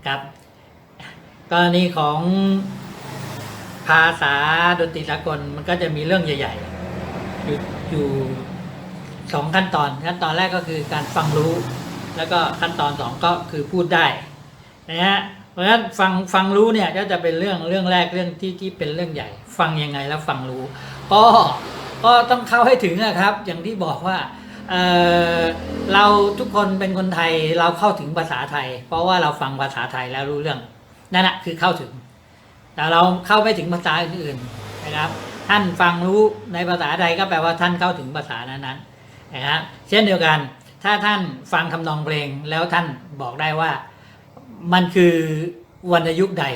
นะครับกรณีของภาษาดนตรีสากลมันก็จะมีเรื่องใหญ่ๆ อยู่อยู่สองขั้นตอนขั้นตอนแรกก็คือการฟังรู้ แล้วก็ขั้นตอนสองก็คือพูดได้นะฮะเพราะฉะนั้นฟังฟังรู้เนี่ยก็จะเป็นเรื่องเรื่องแรกเรื่องที่ที่เป็นเรื่องใหญ่ ฟังยังไงแล้วฟังรู้ ก็ก็ต้องเข้าให้ถึงนะครับ อย่างที่บอกว่า เอ่อเราทุกคนเป็นคนไทยเราเข้าถึงภาษาไทย เพราะว่าเราฟังภาษาไทยแล้วรู้เรื่องนั่นแหะคือเข้าถึง แต่เราเข้าไม่ถึงภาษาอื่นๆนะครับ ท่านฟังรู้ในภาษาใดก็แปลว่าท่านเข้าถึงภาษานั้นๆนะครับเช่นเดียวกัน ถ้าท่านฟังทำนองเพลงแล้วท่านบอกได้ว่ามันคือวรรณยุกต์ใด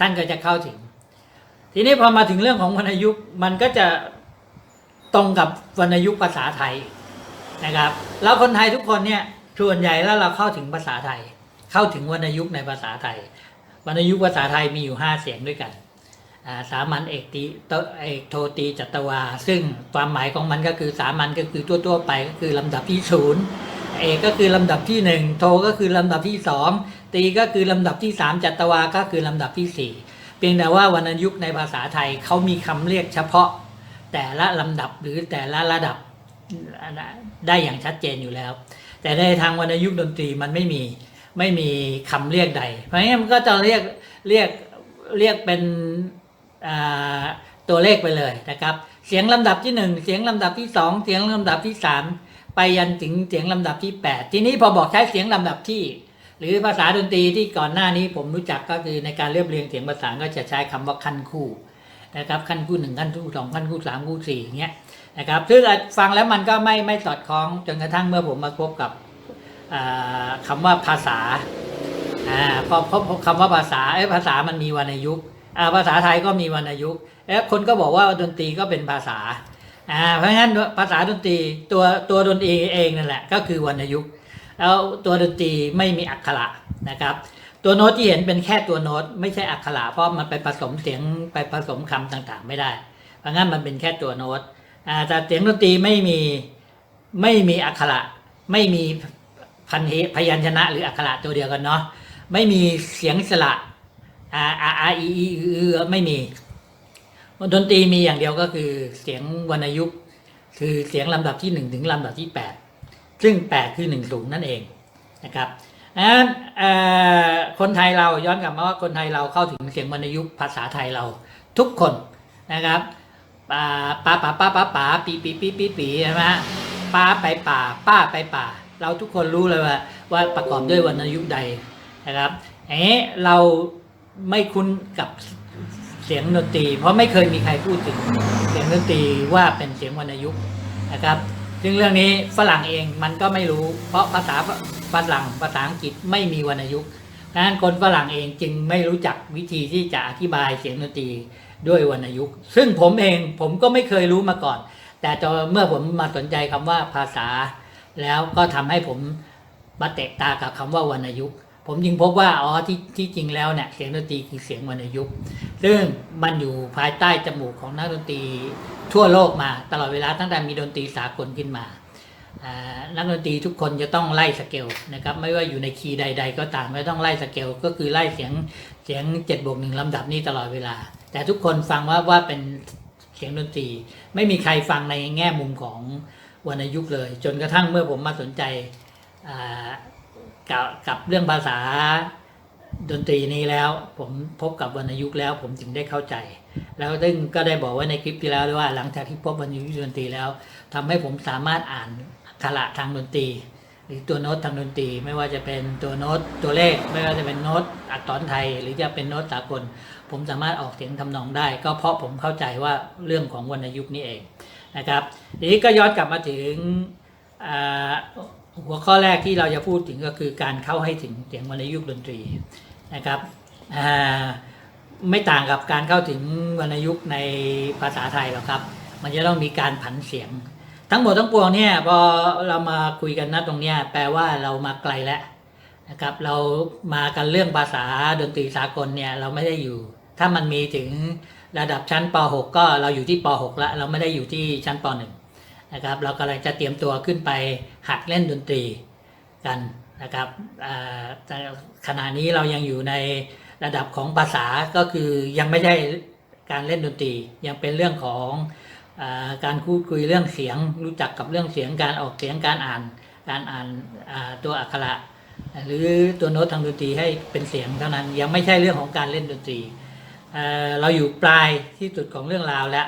ท่านก็จะเข้าถึง ทีนี้พอมาถึงเรื่องของวรรณยุกต์มันก็จะตรงกับวรรณยุกต์ภาษาไทย นะครับแล้วคนไทยทุกคนเนี่ยส่วนใหญ่แล้วเราเข้าถึงภาษาไทย เข้าถึงวรรณยุกต์ในภาษาไทยวรรณยุกต์ภาษาไทยมีอยู่ห้าเสียงด้วยกันสามัญเอกตีเอกโทตีจัตวา ซึ่งความหมายของมันก็คือสามัญก็คือทั่วๆไปก็คือลำดับที่ศูนย์เอกก็คือลำดับที่หนึ่งโทก็คือลำดับที่สองตีก็คือลำดับที่สามจัตวาก็คือลำดับที่สี่เพียงแต่ว่าวรรณยุกต์ในภาษาไทยเขามีคำเรียกเฉพาะ แต่ละลำดับหรือแต่ละระดับ ได้อย่างชัดเจนอยู่แล้ว แต่ในทางวรรณยุกต์ดนตรีมันไม่มีไม่มีคำเรียกใด เพราะงั้นมันก็จะเรียกเรียกเรียกเป็นตัวเลขไปเลยนะครับ เสียงลำดับที่หนึ่งเสียงลำดับที่สองเสียงลำดับที่สามไปยันถึงเสียงลำดับที่แปดทีนี้พอบอกใช้เสียงลำดับที่ หรือภาษาดนตรีที่ก่อนหน้านี้ผมรู้จักก็คือในการเรียบเรียงเสียงประสานก็จะใช้คำว่าขั้นคู่ นะครับขั้นคู่หนึ่งขั้นคู่สองขั้นคู่สามคู่สี่อย่างเงี้ยนะครับซึ่งฟังแล้วมันก็ไม่ไม่สอดคล้องจนกระทั่งเมื่อผมมาพบกับอ่าคำว่าภาษาอ่าพอพบคำว่าภาษาเอ้ภาษามันมีวรรณยุกต์อ่าภาษาไทยก็มีวรรณยุกต์แล้วคนก็บอกว่าดนตรีก็เป็นภาษาอ่าเพราะงั้นภาษาดนตรีตัวตัวดนตรีเองนั่นแหละก็คือวรรณยุกต์แล้วตัวดนตรีไม่มีอักขระนะครับ ตัวโน้ตที่เห็นเป็นแค่ตัวโน้ตไม่ใช่อักขระเพราะมันไปผสมเสียงไปผสมคำต่างๆ ไม่ได้ เพราะงั้นมันเป็นแค่ตัวโน้ตแต่เสียงดนตรีไม่มีไม่มีอักขระไม่มีพันเหพยัญชนะ หรืออักขระตัวเดียวกันเนาะไม่มีเสียงสระอ่าอาอาอีอีอือไม่มีดนตรีมีอย่างเดียวก็คือเสียงวรรณยุกต์คือเสียงลำดับที่หนึ่งถึงลำดับที่แปดซึ่ง 8 คือ1สูงนั่นเองนะครับ นั้นคนไทยเราย้อนกลับมาว่าคนไทยเราเข้าถึงเสียงวรรณยุกต์ภาษาไทยเราทุกคนนะครับป่าป้าป้าป้าป้าป้าปีปีปีปีปีใช่ไหมป้าไปป่า ป้าไปป่า เราทุกคนรู้เลยว่าว่าประกอบด้วยวรรณยุกต์ใดนะครับเอ๊ะเราไม่คุ้นกับเสียงดนตรี เพราะไม่เคยมีใครพูดถึงเสียงดนตรีว่าเป็นเสียงวรรณยุกต์นะครับ ซึ่งเรื่องนี้ฝรั่งเองมันก็ไม่รู้ เพราะภาษาฝรั่งภาษาอังกฤษไม่มีวรรณยุกต์ดังนั้นคนฝรั่งเองจึงไม่รู้จักวิธีที่จะอธิบายเสียงดนตรีด้วยวรรณยุกต์ ซึ่งผมเองผมก็ไม่เคยรู้มาก่อน แต่เมื่อผมมาสนใจคำว่าภาษา แล้วก็ทำให้ผมมาเตะตากับคำว่าวรรณยุกต์ผมจึงพบว่าอ๋อที่ที่จริงแล้วเนี่ยเสียงดนตรีคือเสียงวรรณยุกต์ ซึ่งมันอยู่ภายใต้จมูกของนักดนตรี ทั่วโลกมาตลอดเวลาตั้งแต่มีดนตรีสากลขึ้นมานักดนตรีทุกคนจะต้องไล่สเกลนะครับไม่ว่าอยู่ในคีย์ใด ๆ ก็ตามไม่ต้องไล่สเกลก็คือไล่เสียงเสียงเจ็ดบวกหนึ่งลำดับนี้ตลอดเวลา แต่ทุกคนฟังว่าว่าเป็นเสียงดนตรี ไม่มีใครฟังในแง่มุมของวรรณยุกต์เลย จนกระทั่งเมื่อผมมาสนใจกับกับเรื่องภาษา ดนตรีนี้แล้ว ผมพบกับวรรณยุกต์แล้ว ผมจึงได้เข้าใจ แล้วซึ่งก็ได้บอกไว้ในคลิปที่แล้วด้วยว่าหลังจากที่พบวรรณยุกต์ดนตรีแล้วทำให้ผมสามารถอ่านอักขระทางดนตรี หรือตัวโน้ตทางดนตรี ไม่ว่าจะเป็นตัวโน้ตตัวเลข ไม่ว่าจะเป็นโน้ตอักษรไทย หรือจะเป็นโน้ตสากล ผมสามารถออกเสียงทำนองได้ ก็เพราะผมเข้าใจว่าเรื่องของวรรณยุกต์นี่เองนะครับทีนี้ก็ย้อนกลับมาถึง หัวข้อแรกที่เราจะพูดถึงก็คือการเข้าให้ถึงเสียงวรรณยุกต์ดนตรีนะครับไม่ต่างกับการเข้าถึงวรรณยุกต์ในภาษาไทยหรอกครับ มันจะต้องมีการผันเสียง ทั้งหมดทั้งปวงเนี่ยพอเรามาคุยกันนะตรงเนี้ยแปลว่าเรามาไกลแล้วนะครับเรามากันเรื่องภาษาดนตรีสากลเนี่ยเราไม่ได้อยู่ ถ้ามันมีถึงระดับชั้นป .6 ก็เราอยู่ที่ป .6 ล้วเราไม่ได้อยู่ที่ชั้นป .1 นะครับ เรากำลังจะเตรียมตัวขึ้นไปหัดเล่นดนตรีกันนะครับขณะนี้เรายังอยู่ในระดับของภาษาก็คือยังไม่ใช่การเล่นดนตรียังเป็นเรื่องของอการพูดคุยเรื่องเสียง รู้จักกับเรื่องเสียงการออกเสียงการอ่าน การอ่านตัวอักขระหรือตัวโน้ตทางดนตรีให้เป็นเสียงเท่านั้นยังไม่ใช่เรื่องของการเล่นดนตรีเอ่อเราอยู่ปลายที่สุดของเรื่องราวแล้ว